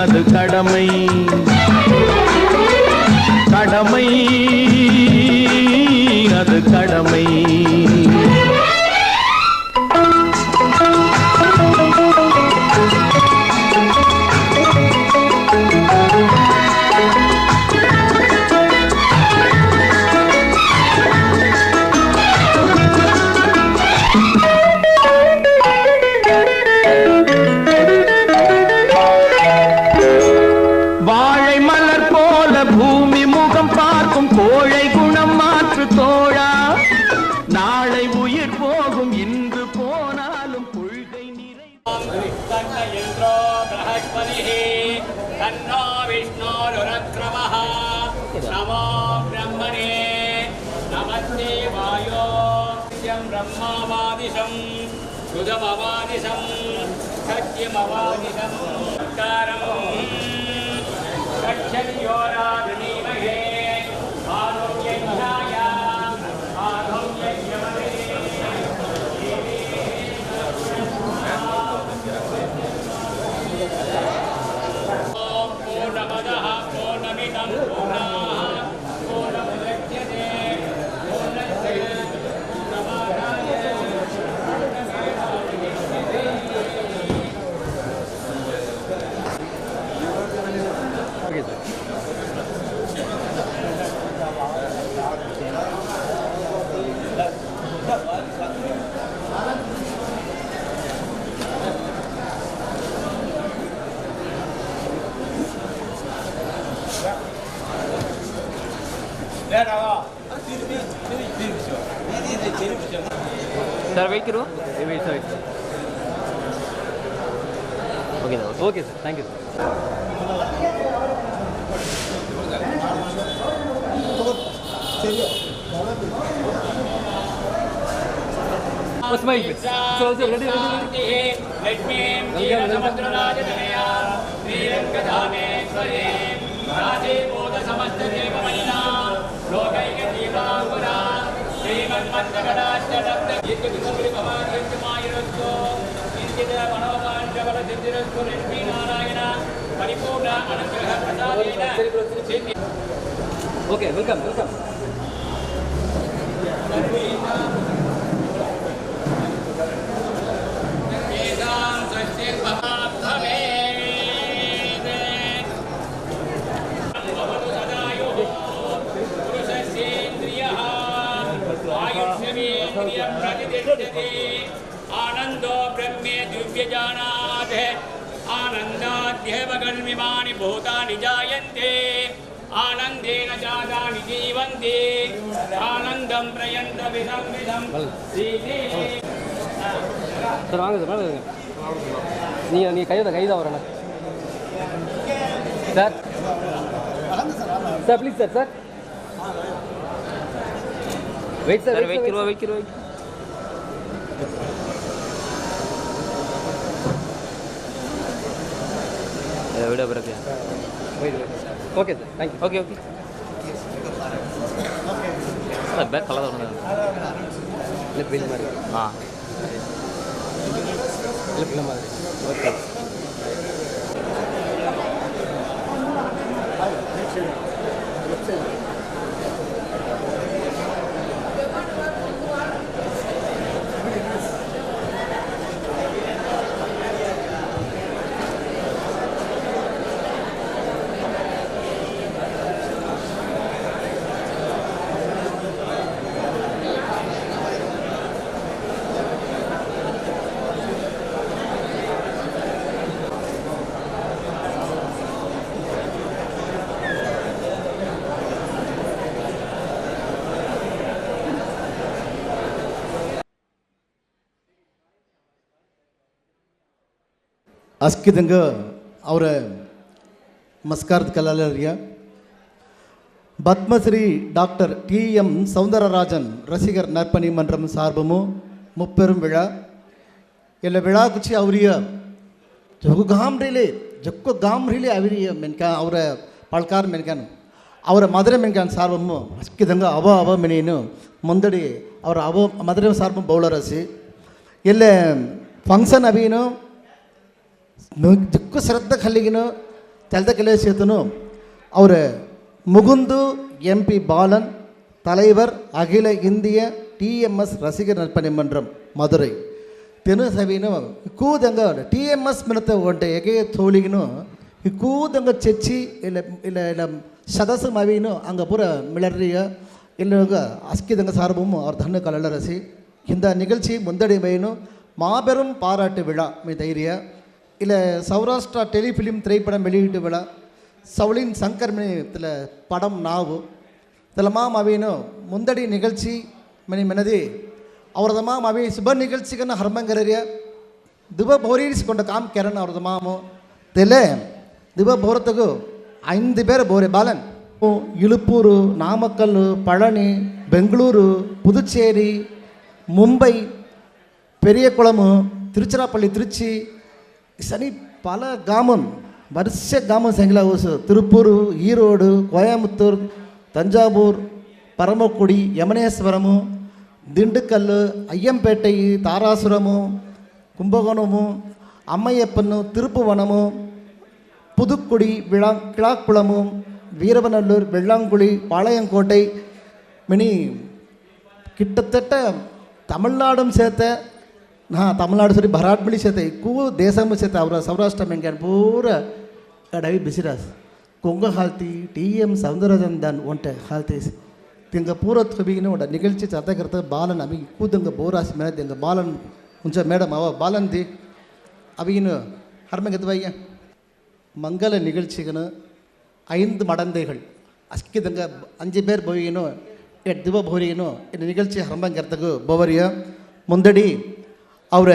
அது கடமை. God. Sir vehicle wait sir okay sir okay sir thank you smile so so ready ready Lakshmi వీరంగధామే స్వరే రాజే బోధ సమస్త దేవమణినా లోకైకదీపాంగురా శ్రీమన్మద్గడాష్టమాయురస్సు కించిత మనోపాండవల సిద్ధిరస్సు లక్ష్మీనారాయణ పరిపూర్ణ అనుగ్రహ ప్రసాదేన ఓకే వెల్కమ్ వెల్కమ్ आनन्दो ब्रह्मे दिव्यजाना तस्मात् आनन्दाद्येव कर्मिमाणि भूतानि जायन्ते आनन्देन जातानि जीवन्ति आनन्दं प्रयन्तविदं विदं சார் வாங்க சார் வாங்க நீங்கள் நீங்கள் கையை கை தான் வரணும் sir sir please sir sir wait sir வைக்கிறோம் வைக்கிறோம் விட பிறகு. Okay sir thank you okay okay bag colour ஒன்று இல்லை பில் மாதிரி. ஆ. இல்லை பிள்ளை மாதிரி. ஓகே ಅಸ್ಕಿದಂಗ ಅವರ ಮಸ್ಕಾರದ ಕಲಾಲರ್ಯ Padmashri doctor T M Soundararajan ரசிகர் நற்பணி மன்றம் சார்பும் முப்பெரும் விழா ಎಲ್ಲ ವಿಳಾ ಕುಚಿ ಅವರಿಯ ಜಗು ಗಾಮ್ ರೀಲಿ ಜಕ್ಕು ಗಾಮ್ ರೀಲಿ ಅವರಿಯ ಮೆನ್ಕ ಅವರ ಪಳ್ಕಾರ್ ಮೆನ್ಕಾನ್ ಅವರ ಮದುರೆ ಮೆನ್ಕಾನ್ ಸಾರ್ವಮ್ಮು ಅಸ್ಕಿದಂಗ ಅವ ಅವ ಮೆನೇನು ಮುಂದಡಿ ಅವರ ಅವ ಮದುರೆ ಸಾರ್ಬು ಬೌಳರಸಿ ಎಲ್ಲೇ ಫಂಕ್ಷನ್ ಅವೀನು ದಿಕ್ಕು ಶ್ರದ್ಧೆ ಕಲ್ಲಿಗಿನ ತೆಲ್ದ ಕೆಲಸೇತನು அவர் முகுந்து எம்பி பாலன் தலைவர் அகில இந்திய டிஎம்எஸ் ரசிகர் நற்பணிமன்றம் மதுரை தெனுசவினு கூதங்க ಟಿಎಂಎಸ್ ಮಿನತ ಒಂಟೆ ಏಕೆ ತೋಳಿಗಿನು ಈ ಕೂದಂಗ ಚಚ್ಚಿ ಇಲ್ಲ ಇಲ್ಲ ಇಲ್ಲ ಸದಸ್ಯ ಮವಿನು ಹಂಗೆ ಪೂರ ಮಿಳರ್ರಿಯ ಇಲ್ಲಗ ಅಸ್ಕಿದಂಗ ಸಾರ್ವಭೌಮ ಅವ್ರ ಧಣ್ಣು ಕಲರಸಿ ಇಂಥ ನಿಗಳ್ಚಿ ಮುಂದಡಿ ಬೈನು மாபெரும் பாராட்டு விழா தைரிய இல்லை சௌராஷ்டிரா டெலிஃபிலிம் திரைப்படம் வெளியீட்டு விழா சவுளின் சங்கர்மணியத்தில் படம் நாவு. இதில் மாம் அவையினு முந்தடி நிகழ்ச்சி ಮನೆ ಮೆನದಿ ಅವ್ರದ ಮಾಮ್ ಅವಿ ಶುಭ ನಿಗಳ್ಚಿಗನ್ನು ಹರ್ಮಂಗರರಿಯ ದುಬ ಬೋರಿಸಿಕೊಂಡ ಕಾಮ್ ಕೆರನ್ அவரது மாமோ. தெல ದುಬ ಬೋರತಗು ஐந்து பேர் போரே பாலன் இழுப்பூர் நாமக்கல் பழனி பெங்களூரு புதுச்சேரி மும்பை பெரியகுளம் திருச்சிராப்பள்ளி திருச்சி சனி பல கிராமம் வரிசை கிராமம் செங்கலா ஊசு திருப்பூர் ஈரோடு கோயம்புத்தூர் தஞ்சாவூர் பரமக்குடி யமனேஸ்வரமும் திண்டுக்கல் ஐயம்பேட்டை தாராசுரமும் கும்பகோணமும் அம்மையப்பனும் திருப்புவனமும் புதுக்குடி விழா கிழாக்குளமும் வீரவநல்லூர் வெள்ளாங்குழி பாளையங்கோட்டை மினி கிட்டத்தட்ட தமிழ்நாடும் சேர்த்த ಹಾಂ ತಮಿಳ್ನಾಡು ಸರಿ ಭರಾಟ್ಮಿಳಿ ಸೇತೆ ಇಕ್ಕು ದೇಸಮ ಸೇತೆ ಅವರ ಸೌರಾಷ್ಟ್ರ ಮೆಂಗ್ಯಾನ್ ಪೂರ ಎಡವಿ ಬಿಸಿರಾಸ್ ಕೊಂಗ ಹಾಲ್ತಿ ಟಿ ಎಮ್ ಸೌಂದರದಂದನ್ ಒಂಟೆ ಹಾಲ್ತೀಸ್ ತಿಂಗ ಪೂರ ತುಬಿಗಿನ ಒಂಟ ನಿಗಳ್ಚಿ ಚತಕರ್ತ ಬಾಲನ್ ಅವಿ ಕೂದಂಗ ಬೋರಾಸ್ ಮೇಲೆ ತಿಂಗ ಬಾಲನ್ ಹುಂಚ ಮೇಡಮ್ ಅವ ಬಾಲನ್ ದಿ ಅವಿಗಿನ ಹರ್ಮಗದ್ವಯ್ಯ மங்கள நிகழ்ச்சிகனு ஐந்து மடந்தைகள் அஸ்கிதங்க அஞ்சு பேர் போயினும் எட்டு திவ போரியனும் இந்த நிகழ்ச்சி ஹரம்பங்கிறதுக்கு போவரியா முந்தடி ಅವರ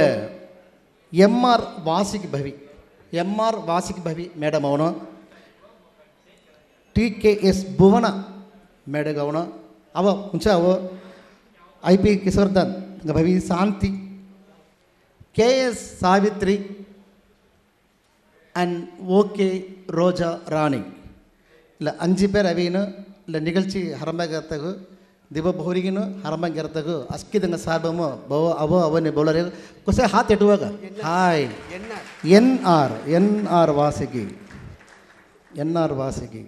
ಎಮ್ ಆರ್ ವಾಸಿಕ್ ಭವಿ ಎಮ್ ಆರ್ ವಾಸಿಕ್ ಭವಿ ಮೇಡಮ್ ಅವನು ಟಿ ಕೆ ಎಸ್ ಭುವನ ಮೇಡಗ್ ಅವನು ಅವ ಮುಂಚೆ ಅವ ಐ ಪಿ ಕಿಶೋರ್ಧನ್ ಭವಿ Shanthi K S Savithri and okay Roja Rani இல்லை அஞ்சு பேர் ಅವೇನು ಇಲ್ಲ ನಿಗಲ್ಚಿ ಹರಂಬಾಗಿರ್ತಗು ದಿವ ಬಹುರಿಗಿನು ಹರಂಬಾಗಿರ್ತಗು ಅಸ್ಕಿದಂಗ ಸಾರ್ಬಮು ಬವ ಅವ ಅವನಿ ಬೋಲರಿ ಕೊಸೆ ಹಾತ್ ಎಟ್ಟುವಾಗ hi N R N R ವಾಸಿಗಿ N R ವಾಸಿಗಿ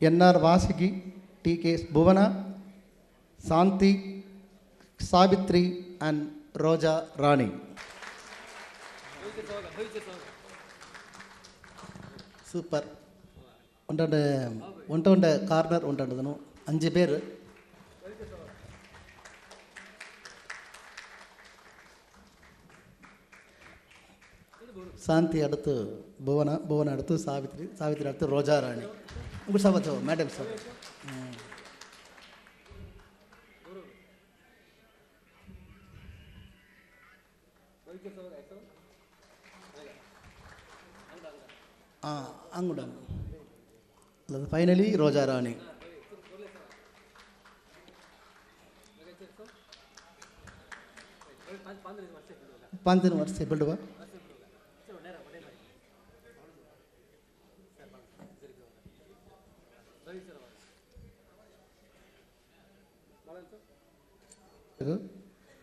N R ವಾಸಿಗಿ T K Bhuvana Shanthi Savithri and Roja Rani super ಒಂಟೊಂಡೆ ಒಂಟೊಂಡೆ ಕಾರ್ನರ್ ಒಂಟೊಂಡದನು அஞ்சு பேர். சாந்தி அடுத்து புவனா புவனை அடுத்து சாவித்ரி சாவித்ரி அடுத்து ரோஜா ராணி. உங்கள் sir madam sir finally Roja Rani પાંત્રીસ વર્ષે બળવા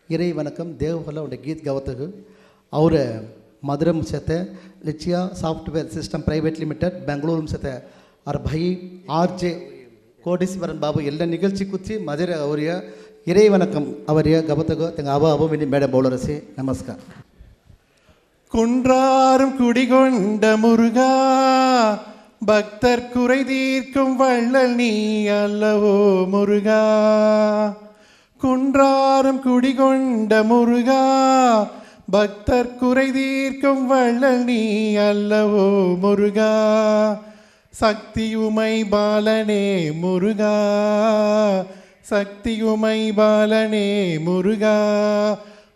இறை வணக்கம் தேவகலா உடைய கீத் கவத்தகு. அவரை மதுரம் சேர்த்த லிச்சியா சாஃப்ட்வேர் சிஸ்டம் ப்ரைவேட் லிமிடெட் பெங்களூரும் சேர்த்த ಸತೆ ಅವ್ರ ಭೈ ಆರ್ ಜೆ கோடீஸ்வரன் பாபு எல்லா நிகழ்ச்சி குச்சி மதுரை அவரிய இறை வணக்கம் அவரிய கபத்தகோ தெங்க அவ அவ மினி மேடம் பவுலரசி நமஸ்கார் குன்றாரும் குடிகொண்ட முருகா பக்தர் குறை தீர்க்கும் வள்ளல் நீ அல்லவோ முருகா குன்றாரும் குடிகொண்ட முருகா பக்தர் குறை தீர்க்கும் வள்ளல் நீ அல்லவோ முருகா சக்தியுமை பாலனே முருகா சக்தியுமை பாலனே முருகா.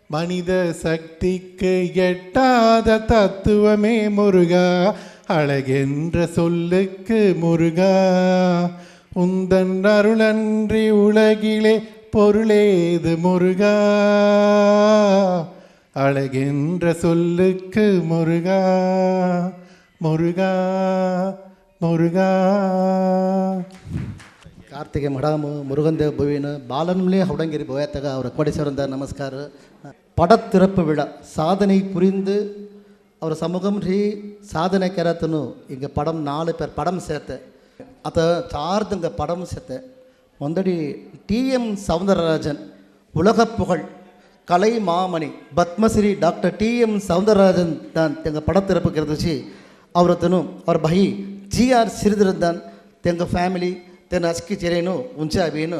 மனித சக்திக்கு எட்டாத தத்துவமே முருகா அழகென்ற சொல்லுக்கு முருகா. உந்தன் அருளன்றி உலகிலே பொருளேது முருகா அழகென்ற சொல்லுக்கு முருகா முருகா. முருகா. கார்த்திகை மடாமு முருகன் ಮಡಾಮು ಮುರುಗಂದೇವ್ ಭುವಿನ ஹவுடங்கிரி ಹೌಡಂಗಿರಿ ಭೋಯತಗ கோடி ಕೊಡಿಸೋರಂದ நமஸ்கார். படத்திறப்பு விழா சாதனை புரிந்து அவர் சமூகம் ரீ சாதனை கரத்துன்னு இங்கே படம் நாலு பேர் படம் சேர்த்து அதை சார்ந்துங்க படம் சேர்த்தேன். மொந்தடி டிஎம் சவுந்தரராஜன் உலக புகழ் கலை மாமணி பத்மஸ்ரீ டாக்டர் டிஎம் சவுந்தரராஜன் தான் எங்கள் படத்திறப்புக்கு இருந்துச்சு அவரத்தனும் அவர் பகி ಜಿ ಆರ್ ಸಿರಿಧರನ್ ತೆಂಗ ಫ್ಯಾಮಿಲಿ ತೆನ್ನ ಅಸ್ಕಿ ಚೆರೇನು ಉಂಚೆ ಅವಿನು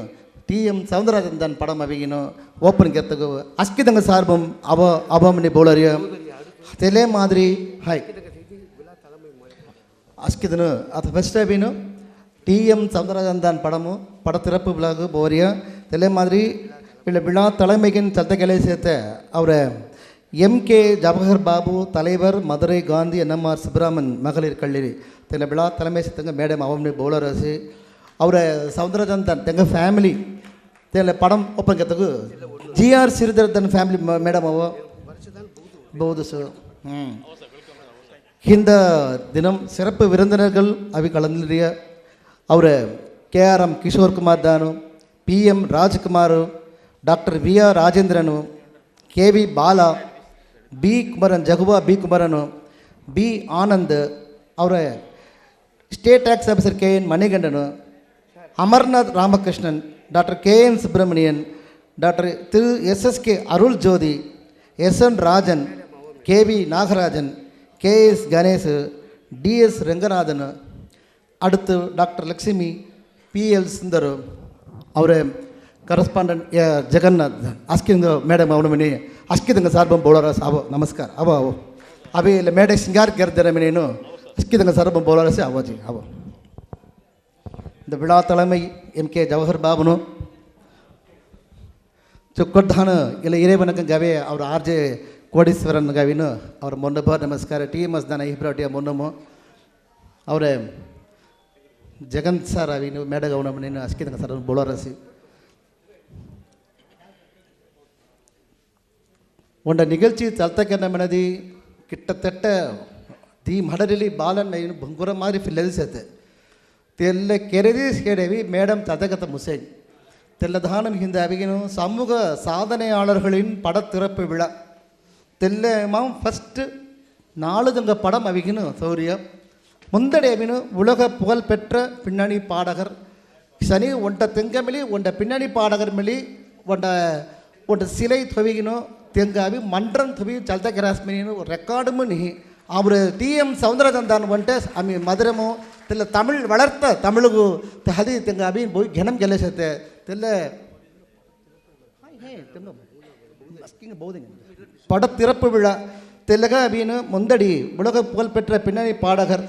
T M Soundararajan than ಪಡಂ ಅವಿಗಿನು open ಗೆತ್ತಗು ಅಸ್ಕಿ ತಂಗ ಸಾರ್ಬಂ ಅವ ಅವಮನಿ ಬೋಳರಿಯ ತೆಲೆ ಮಾದರಿ ಹಾಯ್ அஸ்கிதனு அது ஃபஸ்ட் அபினு டிஎம் சவுந்தரராஜன் தான் படமும் படத்திறப்பு விழாவுக்கு போறியா இதே மாதிரி இல்லை விழா தலைமைகின் சத்தக்கலை சேர்த்த அவரை எம் கே ஜவஹர் பாபு தலைவர் மதுரை காந்தி என்எம்ஆர் சுப்ராமன் மகளிர் கல்லூரி. தெங்க விழா தலைமை சித்தங்க மேடம் அவமி பௌலரசு அவரை சவுந்தரஜந்தன் தெங்க ஃபேமிலி தெங்க படம் ஒப்பங்கத்துக்கு ஜிஆர் சிறிதரதன் ஃபேமிலி மேடம் அவோ பௌது இந்த தினம் சிறப்பு விருந்தினர்கள் அவி கலந்துடைய அவர் கேஆர்எம் கிஷோர்குமார் தானும் பிஎம் ராஜ்குமாரும் டாக்டர் வி ஆர் ராஜேந்திரனும் KV Bala K V Bala B Kumaran ಜಗುಬಾ B ಕುಮಾರನು B Anand ಅವರ state tax officer K N ಮಣಿಗಂಡನು Amarnath Ramakrishnan doctor K N Subramanian doctor Thiru S S K Arul Jothi S N Rajan K V Nagarajan K S Ganesh T S Renganathan அடுத்து doctor Lakshmi P L ಸುಂದರು ಅವರ correspondent Jagannath ಅಸ್ಕಿಂದ madam ಅವನ ಮನೆ ಅಸ್ಕಿದಂಗ ಸಾರ್ಬಂ ಬೋಳರ ಅವ ನಮಸ್ಕಾರ ಅವ ಅವು ಅವೇ ಇಲ್ಲ ಮೇಡೆ ಸಿಂಗಾರ್ ಕೆರ್ದರ ಮನೇನು ಅಸ್ಕಿದಂಗ ಸಾರ್ಬಂ ಬೋಳರಸಿ ಅವಜಿ ಅವ இந்த விழா தலைமை எம் கே ஜவஹர் பாபுனு ಚುಕ್ಕೊಟ್ಟಾನ ಇಲ್ಲ ಹಿರೇಬನಕ ಗವೆ ಅವ್ರ ಆರ್ ಜೆ ಕೋಡೀಶ್ವರನ್ ಗವಿನು ಅವ್ರ ಮೊನ್ನಬ ನಮಸ್ಕಾರ ಟಿ ಎಮ್ ಎಸ್ ದನ ಇಬ್ರಾಟಿಯ ಮೊನ್ನಮು ಅವರ ಜಗಂತ್ ಸರ್ ಅವಿನು ಮೇಡಗೌನ ನೀನು ಅಸ್ಕಿದಂಗ ಸರ್ ಬೊಳರಸಿ உண்ட நிகழ்ச்சி தರ್ತಕ್ಕன்னது கிட்டத்தட்ட தி ದಿ ಮಡಲಲ್ಲಿ ಬಾಲನ್ನ ಏನು ಬಂಗುರ ಮಾರಿ ಫಿಲ್ಲದಿಸತ್ತೆ ತೆಲ್ಲ ಕೆರೆದಿ ಸೇಡೇವಿ மேடம் ததகத முசேன். தெல்லதானம் இந்த அவிகனும் சமூக சாதனையாளர்களின் படத்திறப்பு விழா. தெல்லமாம் ஃபஸ்ட்டு நாலுதங்க படம் அவிகனும் சௌரியம். முந்தடையவினு உலக புகழ்பெற்ற பின்னணி பாடகர். சனி ஒன்ட தெங்கமிலி ஒன்ட பின்னணி பாடகர் மிலி ஒன்ட ஒன்ற சிலை தொவிகினும் ತೆಂಗಾವಿ ಮಂಡ್ರನ್ ತುಬಿ ಚಲ್ತ ಕೆರಾಸ್ಮಿನಿನು ರೆಕಾರ್ಡ್ ಮುನಿ ಅವರು ಟಿ ಎಂ ಸೌಂದರಚಂದನ್ ವಂಟೆ ಆಮಿ ಮಧುರಮು ತೆಲ್ಲ ತಮಿಳ್ ವಳರ್ತ ತಮಿಳುಗು ಹದಿ ತೆಂಗಾವಿ ಬೋಯ್ ಘನಂ ಗೆಲ್ಲಿಸತ್ತೆ. ತೆಲ್ಲ பட திறப்பு விழா தெலுக அப்படின்னு முந்தடி உலக புகழ்பெற்ற பின்னணி பாடகர்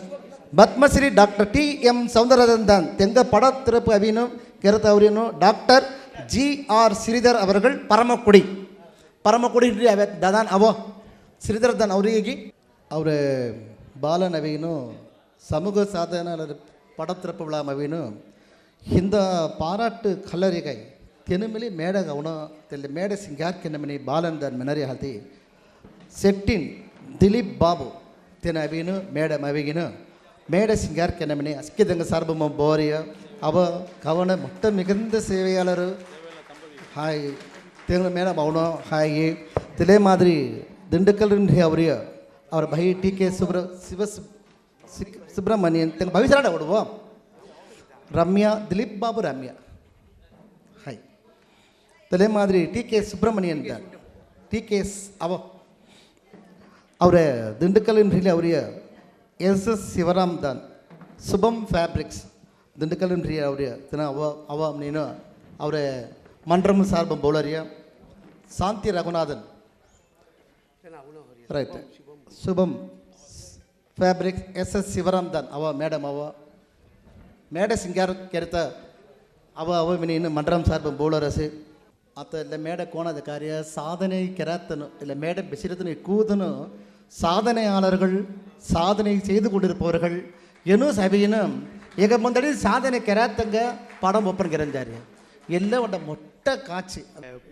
Padmashri doctor T M Soundararajan தான் தெங்க பட திறப்பு அப்படின்னு கருத்து அவரினும் டாக்டர் ஜி ஆர் ஸ்ரீதர் அவர்கள் பரமக்குடி ಪರಮಕುಡಿ ಅವೇ ದದಾನ್ ಅವೋ ಶ್ರೀಧರ್ಧನ್ ಅವರಿಗೆ ಅವರ ಬಾಲನ್ ಅವೇನು சமூக சாதனையாளர் படத்திறப்பு விழா அவைன்னு இந்த பாராட்டு கல்லறிகை தெனுமிலி மேட கவனம் தெல்ல மேட சிங்கார் கிண்ணமணி பாலன் தன் மினரி ஹல்தி ಸೆಟ್ಟಿನ್ ದಿಲೀಪ್ ಬಾಬು ತಿನ ಅವಿನು ಮೇಡಮ್ ಅವಿಗಿನು மேட சிங்கார் கிணமணி அஸ்கிதங்க சார்பம போரிய அவ கவன மொத்த மிகுந்த சேவையாளர் ஹாய் ತಿಂಗಳ ಮೇಲೆ ಅವನು ಹಾಗೆ ತಿಲೇ ಮಾದರಿ ದಿಂಡಕಲ್ರಿ ಅವ್ರಿ ಅವ್ರ ಬಹಿ ಟಿ ಕೆ ಸುಬ್ರ ಶಿವ ಸುಬ್ರಹ್ಮಣ್ಯನ್ ತಿಂಗ ಭವಿಷ್ಯರಾಡ ಹುಡುಗೋ ರಮ್ಯಾ ದಿಲೀಪ್ ಬಾಬು ರಮ್ಯಾ ಹಾಯ್ ತಲೆ ಮಾದರಿ T K Subramanian T K S ಅವ ಅವರ ದಿಂಡಕಲ್ಲಿನ ರೀಲಿ ಅವರಿಗೆ ಎಸ್ ಎಸ್ ಶಿವರಾಮ್ ದಾನ್ சுபம் ஃபேப்ரிக்ஸ் திண்டுக்கல் அவரு தினம் அவ அவ அப்படின்னு அவரை ಮಂಡ್ರಮ್ ಸಾರ್ಬ ಬೌಳರಿಯ ಶಾಂತಿ Raghunathan right Subham fabric S S Sivaram than ಅವ ಮೇಡಮ್ ಅವ ಮೇಡ ಸಿಂಗಾರ ಕೆರೆತ ಅವ ಅವ ನೀನು ಮಂಡ್ರಮ್ ಸಾರ್ಬ ಬೌಳರಸಿ ಆತ ಇಲ್ಲ ಮೇಡ ಕೋಣದ ಕಾರ್ಯ சாதனை கெராத்தனு இல்லை மேடை பெசிரத்தனு கூதனு சாதனையாளர்கள் சாதனை செய்து கொண்டிருப்பவர்கள் ಏನು ಸಭೆಯನ್ನು ಈಗ ಮುಂದಡಿ ಸಾಧನೆ ಕೆರಾತಂಗ ಪಡಂ ಒಪ್ಪನ್ ಗೆರಂಜಾರಿ ಎಲ್ಲ ಒಟ್ಟ பட்ட காட்சி.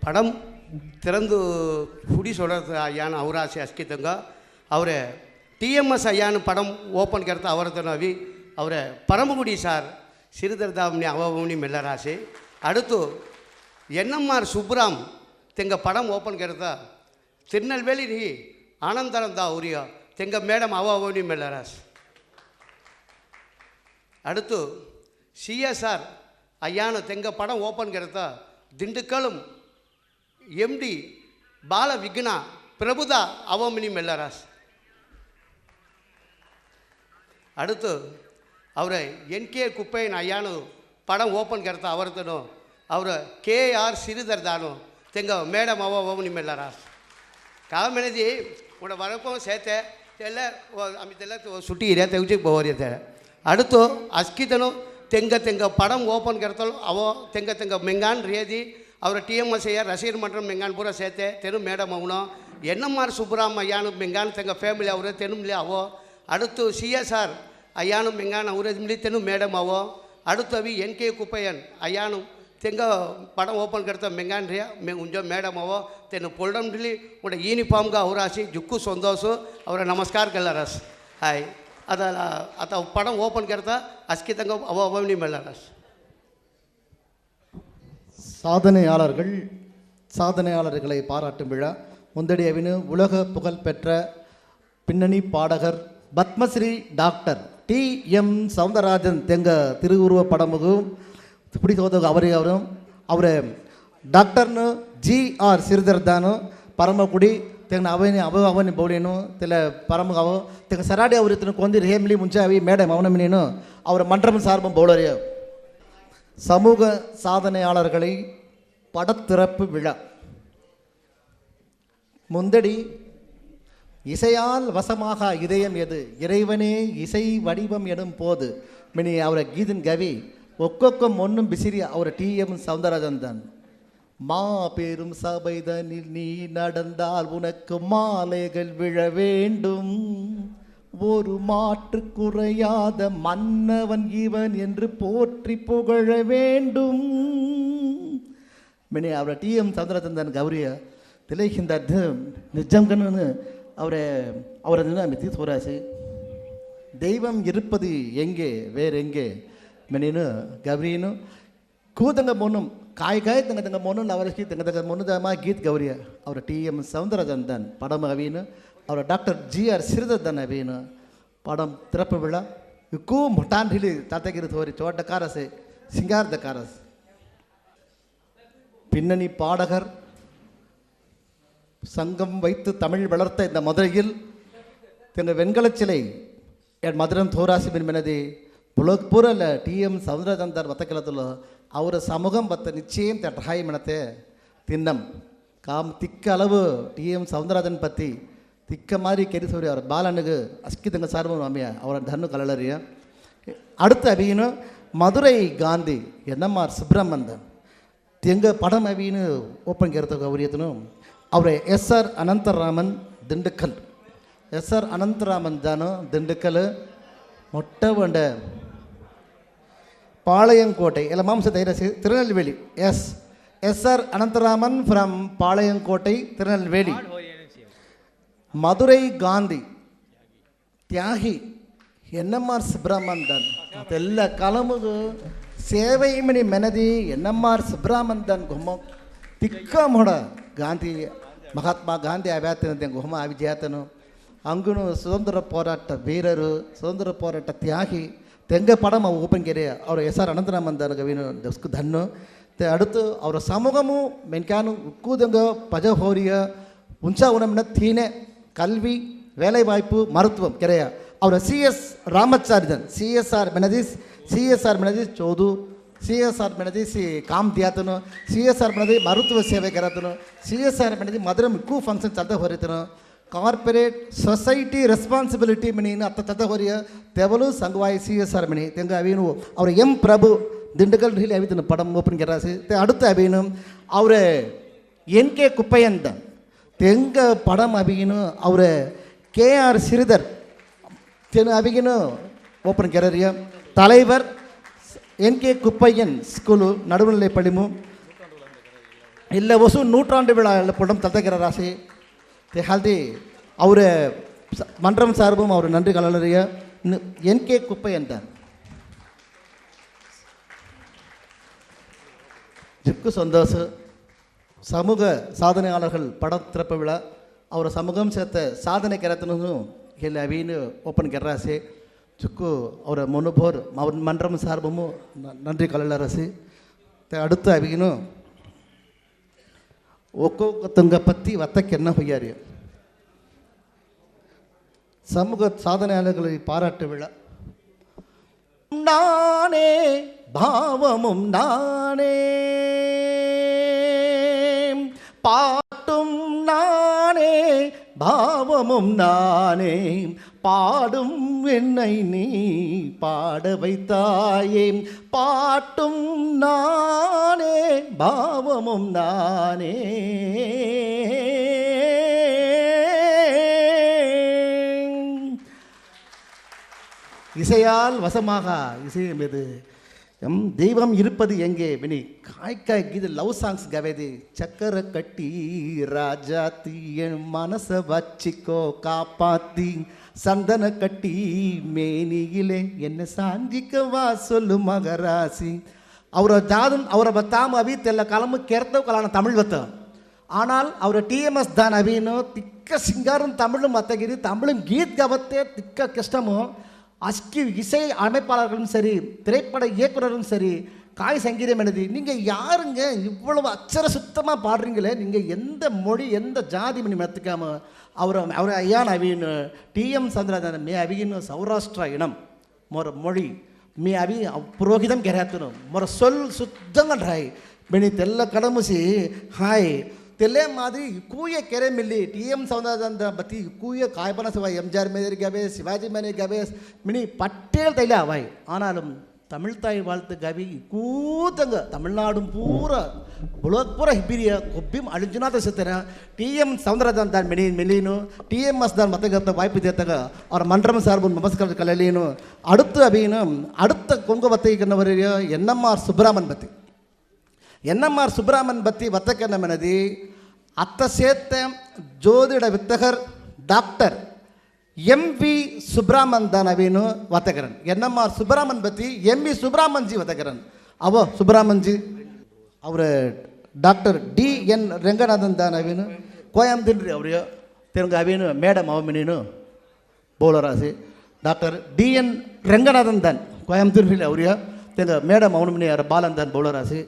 படம் திறந்து குடி சொல்கிறது ஐயான்னு அவராசி அஸ்கித்தங்க அவரை டிஎம்எஸ் ஐயான்னு படம் ஓப்பன் கருத்து நவி அவரை பரமக்குடி சார் சிறுதர்தாமணி அவபவனி மெல்லராசி. அடுத்து என்எம்ஆர் சுப்ராம் தெங்க படம் ஓப்பன் கருத்தா திருநெல்வேலி நீ ஆனந்தரந்தா உரியா. தெங்க மேடம் அவமணி மெல்லராசி. அடுத்து சிஎஸ்ஆர் ஐயானு தெங்க படம் ஓப்பன் கருத்தா திண்டுக்கலும் எம்டி பால விக்னா பிரபுதா அவமினி மெல்லராஸ். அடுத்து அவரை என்கே குப்பையன் ஐயானு படம் ஓப்பன் கருத்த அவர்த்தனும் அவரை கேஆர் சிறிதர் தானும் தெங்க மேடம் அவ ஓமனி மெல்லராஸ். காமெனதி உட வழக்கம் சேர்த்த தெல்ல அமித்தெல்லாம் சுட்டி இறையா தெவிச்சு போவார் அடுத்து அஸ்கிதனும் தெங்க தெங்க படம் ஓப்பன் ಕರ್ತಲು அவோ தெங்க தெங்க மெங்கான் ರೇದಿ அவரை ಟಿ ಎಮ್ எஸ் ஐயா ரசிகர் மன்றம் மெங்கான் பூரா சேர்த்தே தெரு மேடம் அவனும் என்எம்ஆர் சுப்ராம் ஐயானும் மெங்கான் தெங்க ஃபேமிலி அவர் தெனும்லே அவோ? அடுத்து சிஎஸ்ஆர் ஐயானும் மெங்கான் அவரு மிலி தெனு மேடம் அவோ அடுத்து அவி என் கே குப்பையன் ஐயானும் ತೆಂಗ ಪಡಂ ಓಪನ್ ಕರ್ತ மே ಮೆ மேடம் அவோ ಅವೋ ತೆನ್ನು ಪೊಲ್ಡಮ್ಲಿ ಉಂಡ ಯೂನಿಫಾರ್ಮ್ಗೆ ಅವರಾಸಿ ಜುಕ್ಕು சந்தோஷம். அவரை ನಮಸ್ಕಾರ ಕಲ್ಲರಸ್ ஹாய் அதை ಅಥವಾ ಪಣ ಓಪನ್ ಕರ್ತಾ ಅಸ್ಕಿತಂಗ ಅವ ಅವನಿ ಮೆಲ್ಲಾರ சாதனையாளர்கள் சாதனையாளர்களை பாராட்டும் விழா. முந்தடி அவினு உலக புகழ்பெற்ற பின்னணி பாடகர் Padmashri doctor T M Soundararajan தெங்க திருவுருவ படமுகும் பிடித்தவதற்கு அவரே அவரும் அவர் டாக்டர்னு ஜி ஆர் சிறிதர்தானு பரமக்குடி ತೆಂಗ ಅವನಿ ಅವ ಅವನಿ ಬೌಳೇನು ತೆಲ ಪರಮ ಅವ ತೆಂಗ ಸರಾಡಿ ಅವ್ರ ಇತನು ಕೊಂದಿರಿ ಹೇಮ್ಲಿ ಮುಂಚೆ ಅವಿ ಮೇಡಮ್ ಅವನಮಿನೇನು ಅವರ ಮಂಡ್ರಮ சார்பம் பௌலரிய சமூக சாதனையாளர்களை படத்திறப்பு விழா முந்தடி இசையால் வசமாக இதயம் எது இறைவனே இசை வடிவம் எனும் போது மினி ಅವರ ಗೀದಿನ ಗವಿ ಒಕ್ಕೊಕ್ಕ ಮೊನ್ನುಂ ಬಿಸಿರಿ ಅವರ ಟಿ ಎಂ சவுந்தரராஜன் தான் மாபெரும் சபைதனில் நீ நடந்தால் உனக்கு மாலைகள் விழ வேண்டும். ஒரு மாற்று குறையாத மன்னவன் இவன் என்று போற்றி புகழ வேண்டும். மினி அவரை டி. எம். சந்திரச்சந்திரன் கௌரிய திளைகின்ற நிஜம் கண்ணு அவரை அவரை நினைத்தி சூராசி தெய்வம் இருப்பது எங்கே வேற எங்கே மினின்னு கௌரின்னு கூதங்க பொண்ணும் ಕಾಯ್ ಕಾಯ್ ತಂಗ ತಂಗ ಮೊನ್ನು ಅವರಕ್ಕೆ ತಂಗ ತಂಗ ಮೊನ್ನು ದಮ ಗೀತ್ ಗೌರಿಯ ಅವರ ಟಿ ಎಂ சவுந்தரராஜன் தான் படம் அவீனு ಅವರ ಡಾಕ್ಟರ್ ಜಿ ಆರ್ ಸಿರಿದದ್ದನ್ ಅವೀನು ಪಡಂ ತಿರಪ ವಿಳ ಇಕ್ಕೂ ಮೊಟಾನ್ ಹಿಲಿ ತಾತಗಿರಿ ತೋರಿ ಚೋಟ ಕಾರಸೆ ಸಿಂಗಾರದ ಕಾರಸ್ பின்னணி பாடகர் சங்கம் வைத்து தமிழ் வளர்த்த இந்த மதுரையில் எங்கள் வெண்கலச் சிலை என் மதுரம் தோராசி ಮಿನ್ಮೆನದಿ ಬುಲಕ್ ಪೂರಲ್ಲ ಟಿ ಎಂ ಸೌಂದರದಂದರ್ ಬತ್ತಕೆಲತಲು ಅವರ ಸಮೂಹಂ ಬತ್ತ நிச்சயம் தட்ராய் மனத்தை தின்னம் காம் திக்க அளவு டி எம் சவுந்தரராஜன் பற்றி திக்க மாதிரி கெரிசோரி அவர் பாலனுக்கு அஸ்கிதங்க சார்பம் அம்மையா அவரை தன்னு கலலறிய அடுத்த அபின்னு மதுரை காந்தி என்எம்ஆர் சுப்பிரமந்தன் ತೆಂಗ ಪಡಂ ಅವಿನ ಓಪನ್ ಗೆರ್ತಗ ಅವರಿಯತನು ಅವರ S R Anantharaman Dindigul S R Anantharaman ದಾನು ದಿಂಡಕಲ್ ಮೊಟ್ಟ ಬಂಡ பாளையங்கோட்டை இல்லை மாம்ச தைரசி Tirunelveli S S R Anantharaman from Palayamkottai Tirunelveli Madurai Gandhi தியாகி ఎన్ఎంఆర్ సుబ్రహ్మణ్యన్ తెల్ల కలముగు సేవయమని మెనది ఎన్ఎంఆర్ సుబ్రహ్మణ్యన్ గుమ్మ తిక్కమొడ గాంధీ మహాత్మా గాంధీ అవ్యాతన గుహమ అవిజేతను అంగును సుతంత్ర పోరాట వీరరు సుతంత్ర పోరాట త్యాగి ತೆಂಗ ಪಡಮ அவர் ಅವರ ಎಸ್ ಆರ್ ಅನಂತರಾಮನ್ ಕವಿನು தன்னு அடுத்து அவர சமூகமும் மென்கானும் உக்கூதங்க பஜ ஹோரிய உன்சா உணம்னா தீனே கல்வி வேலைவாய்ப்பு மருத்துவம் கிடையா அவர் சிஎஸ் ராமச்சாரிதன் சிஎஸ்ஆர் மெனதிஸ் சிஎஸ்ஆர் மெனதிஸ் சோது சிஎஸ்ஆர் மெனதி காம் தியாத்தனும் சிஎஸ்ஆர் மெனதி மருத்துவ சேவை கரத்தனும் சிஎஸ்ஆர் மெனதி மதுரம் கூ ஃபங்க்ஷன் சந்தை ஹோரித்தனும் ಕಾರ್ಪೊರೇಟ್ ಸೊಸೈಟಿ ರೆಸ್ಪಾನ್ಸಿಬಿಲಿಟಿ ಮಣಿನ ಅತ್ತ ಚಲ್ತ ಹೊರಿಯ ತೆವಲು ಸಂಘವಾಯಿ ಸಿಎಸ್ಆರ್ ಮಣಿ ತೆಂಗ ಅವೀನು ಅವ್ರ ಎಂ ಪ್ರಭು திண்டுக்கல் ரீல் அவித்தன படம் ஓப்பன் கராசு அடுத்த அபினும் அவர் என் கே குப்பையன் தெங்க படம் அபிகினு அவர் கேஆர் சிறிதர் தென் அபிகினு ஓப்பன் கெரரிய தலைவர் என் கே குப்பையன் ஸ்கூலு நடுநிலை பள்ளிமு இல்லை ஒசு நூற்றாண்டு விழா படம் தத்தகிற ராசி ஹல்தி அவர் மன்றம் சார்பும் அவர் நன்றி கலலறிய என் கே குப்பையன் தான் ஜிக்கு சந்தோஷ் சமூக சாதனையாளர்கள் படம் திறப்பு விழா ಅವರ ಸಮಗಮ್ ಸೇತ ಸಾಧನೆ ಕೆರತನೂ ಇಲ್ಲಿ ಅವೀನು ಓಪನ್ ಕೆರ್ರಾಸಿ ಚುಕ್ಕು ಅವರ ಮನುಭೋರ್ ಅವ್ರ ಮಂಡ್ರಮ್ ಸಾರ್ಬಮು நன்றி கலலரசி அடுத்து அவிகனு ஒக்கொத்தங்க பற்றி வத்தக்கு என்ன பொய்யாரு சமூக சாதனையாளர்களை பாராட்டு விழா. நானே பாவமும் நானே. பாட்டும் நானே பாவமும் நானே. பாடும் என்னை நீ பாட வைத்தாயே. பாட்டும் நானே பாவமும் நானே. இசையால் வசமாக இசையும் எது எம் தெய்வம் இருப்பது எங்கே? வினி காய்க்காய் கீது லவ் சாங்ஸ் கவேது. சக்கர கட்டி ராஜாத்தி என் மனசை வச்சிக்கோ காப்பாத்தி. சந்தன கட்டி மேனியிலே என்ன சாஞ்சிக்கவா சொல்லு மகராசி ಅವರ ಜಾದನ್ ಅವರ ಬತ್ತಾಮ ಅವಿ ತೆಲ್ಲ ಕಾಲಮ್ಮ ಕೆರ್ತವ್ ಕಲಾನ ತಮಿಳ್ ಬತ್ತ ஆனால் அவர் டிஎம்எஸ் தான் அவின்னு திக்க சிங்காரும் தமிழும் மத்தகிரி தமிழும் கீத் கவத்தே திக்க கஷ்டமோ அஸ்கி இசை அமைப்பாளர்களும் சரி திரைப்பட இயக்குனரும் சரி காய் சங்கீதம் எழுதி நீங்கள் யாருங்க இவ்வளவு அச்சர சுத்தமாக பாடுறீங்களே நீங்கள் எந்த மொழி எந்த ஜாதி மணி ಅವರು ಅವರ ಯಾನ್ ಅವಿನ್ ಟಿ ಎಮ್ ಚಂದ್ರನ ಮೇ ಅವಿಗಿನ ಸೌರಾಷ್ಟ್ರ ಇಣಂ ಮೊರ ಮೊಳಿ ಮೇ ಅವಿ ಪುರೋಹಿತಂ ಗೆರೆಹತ್ತನು ಮೊರ ಸೊಲ್ ಸುತ್ತಂಗಂಡ್ ಹಾಯ್ ಬೆಣಿ ತೆಲ್ಲ ಕಡಮುಸಿ ಹಾಯ್ ತೆಲ್ಲೆ ಮಾದರಿ ಕೂಯ ಕೆರೆ ಮಿಲ್ಲಿ ಟಿ ಎಮ್ ಸೌಂದರ್ಯದಂದ ಬತ್ತಿ ಕೂಯ ಕಾಯ್ಪನ சிவாய் எம்ஜிஆர் மேதிரி கபேஸ் சிவாஜி மேனி கபேஸ் மினி பட்டேல் தைல அவாய் ஆனாலும் தமிழ்தாய் வாழ்த்து கவி கூத்தங்க. தமிழ்நாடும் பூரா புலோத்புர ಹಿಬಿರಿಯ ಕೊಬ್ಬಿಮ್ ಅಳಿಂಜುನಾಥ ಸಿಗ್ತಾರ ಟಿ ಎಮ್ ಸೌಂದರಜನ್ ದಾನ್ ಮಿನಿ ಮಿಲೀನು ಟಿ ಎಮ್ ಎಸ್ ದಾನ್ ಮತಗತ್ತ ವಾಯ್ಪು ದೇತಾಗ ಅವ್ರ ಮಂಡ್ರಮ ಸಾರ್ಬು ನಮಸ್ಕಾರ ಕಲೆಯಲೇನು அடுத்து அப்படின்னு அடுத்த கொங்கு வத்தைக்கிறவரைய என்எம்ஆர் சுப்பிராமன் பத்தி. என்எம்ஆர் சுப்பிராமன் பத்தி வத்தக்கண்ணமனதி அத்த சேர்த்த ஜோதிட வித்தகர் doctor. M V ಸುಬ್ರಹ್ಮಣ್ ದಾನವೇನು ವತಕರನ್ N M R ಸುಬ್ರಹ್ಮಣ್ ಬತ್ತಿ ಎಂ ವಿ ಸುಬ್ರಹ್ಮಣ್ ಜಿ ವತಕರನ್ ಅವೋ ಸುಬ್ರಹ್ಮಣ್ ಜಿ ಅವರ ಡಾಕ್ಟರ್ ಡಿ ಎನ್ ರಂಗನಾಥನ್ ದಾನವೇನು ಕೋಯಂಬತ್ತೂರು ರೀ ಅವ್ರಿಗೆ ತಿರ್ಗ ಅವೇನು madam ಅವಮಿನೇನು ಬೋಲರಾಸಿ doctor D N Ranganathan than ಕೋಯಂಬತ್ತೂರು ಅವ್ರಿಗೆ ತಿರ್ಗ ಮೇಡಮ್ ಅವನ ಬಾಲನ್ ದಾನ್ ಬೋಲರಾಸಿ